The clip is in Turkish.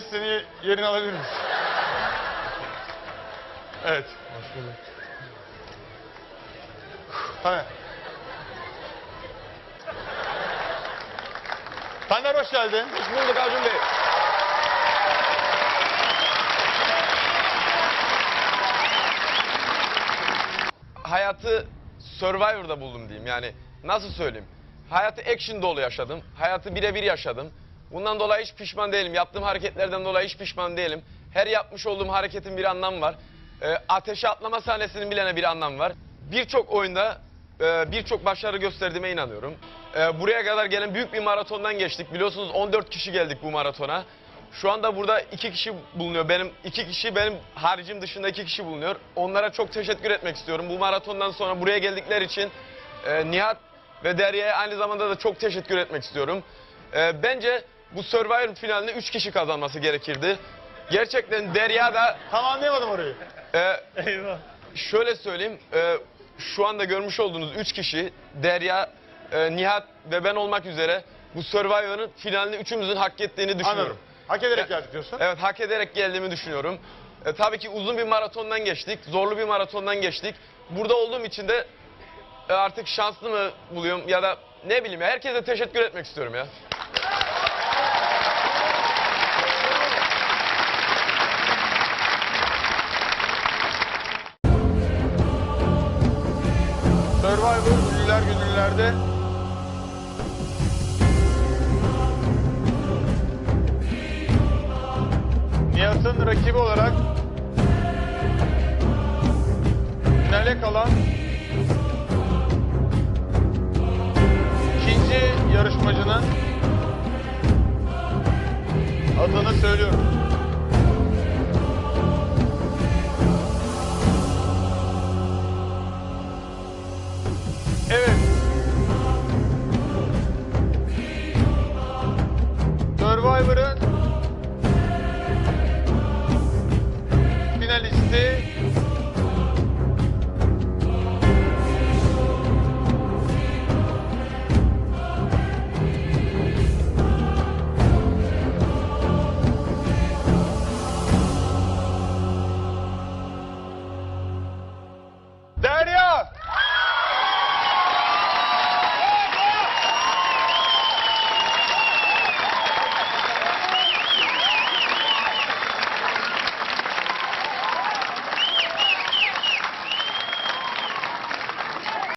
seni yerine alabilir misin? Evet. Taner. Taner hoş geldin. Hoş bulduk Acun Bey. Hayatı Survivor'da buldum diyeyim yani. Nasıl söyleyeyim? Hayatı action dolu yaşadım. Hayatı birebir yaşadım. Bundan dolayı hiç pişman değilim. Yaptığım hareketlerden dolayı hiç pişman değilim. Her yapmış olduğum hareketin bir anlamı var. Ee, ateşe atlama sahnesinin bilene bir anlamı var. Birçok oyunda e, birçok başarı gösterdiğime inanıyorum. Ee, buraya kadar gelen büyük bir maratondan geçtik. Biliyorsunuz 14 kişi geldik bu maratona. Şu anda burada iki kişi bulunuyor. Benim iki kişi benim haricim dışında iki kişi bulunuyor. Onlara çok teşekkür etmek istiyorum. Bu maratondan sonra buraya geldikleri için e, Nihat ve Derya'ya aynı zamanda da çok teşekkür etmek istiyorum. E, bence bu Survivor finalinde üç kişi kazanması gerekirdi. Gerçekten Derya da Tam anlayamadım orayı. e, Eyvah. Şöyle söyleyeyim, e, şu anda görmüş olduğunuz üç kişi, Derya, e, Nihat ve ben olmak üzere bu Survivor'ın finalini üçümüzün hak ettiğini düşünüyorum. Anladım. Hak ederek geldik diyorsun. Evet, hak ederek geldiğimi düşünüyorum. E, tabii ki uzun bir maratondan geçtik, zorlu bir maratondan geçtik. Burada olduğum için de e, artık şanslı mı buluyorum ya da ne bileyim ya, herkese teşekkür etmek istiyorum ya. Survivor ünlüler gönüllerde Nihat'ın rakibi olarak finale kalan ikinci yarışmacının adını söylüyorum. Yarışmaların finalisti. Derya